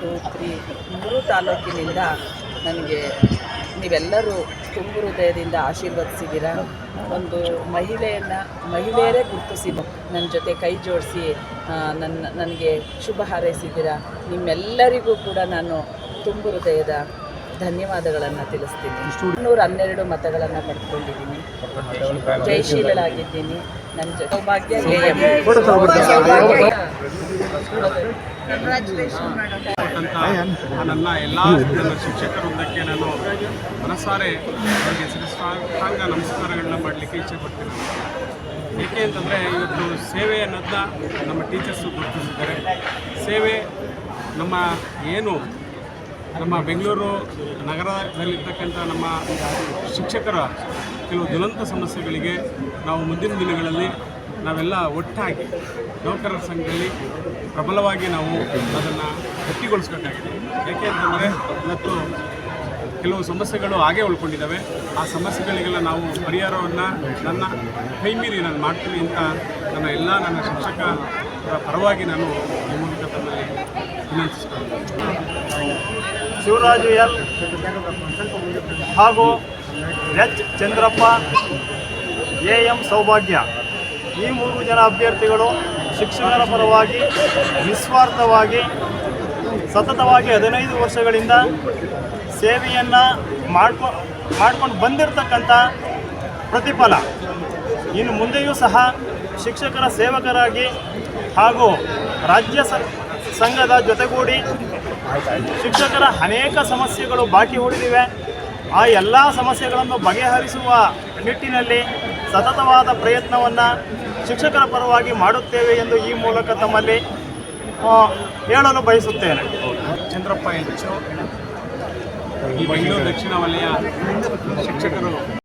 Two three ಮೂರು ತಾಲೂಕಿನಿಂದ ನನಗೆ ನೀವೆಲ್ಲರೂ ತುಂಬು ಹೃದಯದಿಂದ ಆಶೀರ್ವದಿಸಿದ್ದೀರ? ಒಂದು ಮಹಿಳೆಯನ್ನು, ಮಹಿಳೆಯರೇ ಗುರುತಿಸಿದ್ದು ನನ್ನ ಜೊತೆ ಕೈ ಜೋಡಿಸಿ ನನ್ನ, ನನಗೆ ಶುಭ ಹಾರೈಸಿದ್ದೀರ? ನಿಮ್ಮೆಲ್ಲರಿಗೂ ಕೂಡ ನಾನು ತುಂಬು ಹೃದಯದ ಧನ್ಯವಾದಗಳನ್ನು ತಿಳಿಸ್ತೀನಿ. ನೂರ ಹನ್ನೆರಡು ಮತಗಳನ್ನು ಪಡ್ಕೊಂಡಿದ್ದೀನಿ. ಜಯಶೀಲಳಾಗಿದ್ದೀನಿ ನನ್ನ ಸೌಭಾಗ್ಯ ನನ್ನ ಎಲ್ಲ ಶಿಕ್ಷಕರೊಂದಕ್ಕೆ ಶಿಕ್ಷಕ ವೃಂದಕ್ಕೆ ನಾನು ಮನಸಾರೆ ಅವರಿಗೆ ಸಾಂಗ ನಮಸ್ಕಾರಗಳನ್ನ ಮಾಡಲಿಕ್ಕೆ ಇಚ್ಛೆ ಪಡ್ತೀನಿ. ಏಕೆ ಅಂತಂದರೆ ಇವತ್ತು ಸೇವೆ ಅನ್ನೋದನ್ನ ನಮ್ಮ ಟೀಚರ್ಸು ಗುರುತಿಸಿದ್ದಾರೆ. ಸೇವೆ ನಮ್ಮ ಏನು ನಮ್ಮ ಬೆಂಗಳೂರು ನಗರದಲ್ಲಿರ್ತಕ್ಕಂಥ ನಮ್ಮ ಶಿಕ್ಷಕರ ಕೆಲವು ದುರಂತ ಸಮಸ್ಯೆಗಳಿಗೆ ನಾವು ಮುಂದಿನ ದಿನಗಳಲ್ಲಿ ನಾವೆಲ್ಲ ಒಟ್ಟಾಗಿ ನೌಕರರ ಸಂಘದಲ್ಲಿ ಪ್ರಬಲವಾಗಿ ನಾವು ಅದನ್ನು ಗಟ್ಟಿಗೊಳಿಸ್ಬೇಕಾಗಿದೆ. ಏಕೆ ಅಂತಂದರೆ ಇವತ್ತು ಕೆಲವು ಸಮಸ್ಯೆಗಳು ಹಾಗೆ ಉಳ್ಕೊಂಡಿದ್ದಾವೆ. ಆ ಸಮಸ್ಯೆಗಳಿಗೆಲ್ಲ ನಾವು ಪರಿಹಾರವನ್ನು ನನ್ನ ಕೈ ಮೀರಿ ನಾನು ಮಾಡ್ತೀನಿ ಅಂತ ನನ್ನ ಎಲ್ಲ ನನ್ನ ಶಿಕ್ಷಕರ ಪರವಾಗಿ ನಾನು ಈ ಮೂಲಕ ವಿನಂತಿಸ್ಕೊಳ್ತೀನಿ ಶಿವರಾಜು ಎಲ್ ಹಾಗೂ H Chandrappa, A M Saubhagya. ಈ ಮೂರು ಜನ ಅಭ್ಯರ್ಥಿಗಳು ಶಿಕ್ಷಕರ ಪರವಾಗಿ ನಿಸ್ವಾರ್ಥವಾಗಿ, ಸತತವಾಗಿ ಹದಿನೈದು ವರ್ಷಗಳಿಂದ ಸೇವೆಯನ್ನು ಮಾಡ್ಕೊ, ಮಾಡ್ಕೊಂಡು ಬಂದಿರತಕ್ಕಂಥ ಪ್ರತಿಫಲ. ಇನ್ನು ಮುಂದೆಯೂ ಸಹ ಶಿಕ್ಷಕರ ಸೇವಕರಾಗಿ ಹಾಗೂ ರಾಜ್ಯ ಸ ಸಂಘದ ಜೊತೆಗೂಡಿ ಶಿಕ್ಷಕರ ಅನೇಕ ಸಮಸ್ಯೆಗಳು ಬಾಕಿ ಉಳಿದಿವೆ. ಆ ಎಲ್ಲ ಸಮಸ್ಯೆಗಳನ್ನು ಬಗೆಹರಿಸುವ ನಿಟ್ಟಿನಲ್ಲಿ ಸತತವಾದ ಪ್ರಯತ್ನವನ್ನು ಶಿಕ್ಷಕರ ಪರವಾಗಿ ಮಾಡುತ್ತೇವೆ ಎಂದು ಈ ಮೂಲಕ ತಮ್ಮಲ್ಲಿ ಹೇಳಲು ಬಯಸುತ್ತೇನೆ. ಚಂದ್ರಪ್ಪ ಹೆಚ್ಚು ಬೆಂಗಳೂರು ದಕ್ಷಿಣ ವಲಯ ಶಿಕ್ಷಕರು.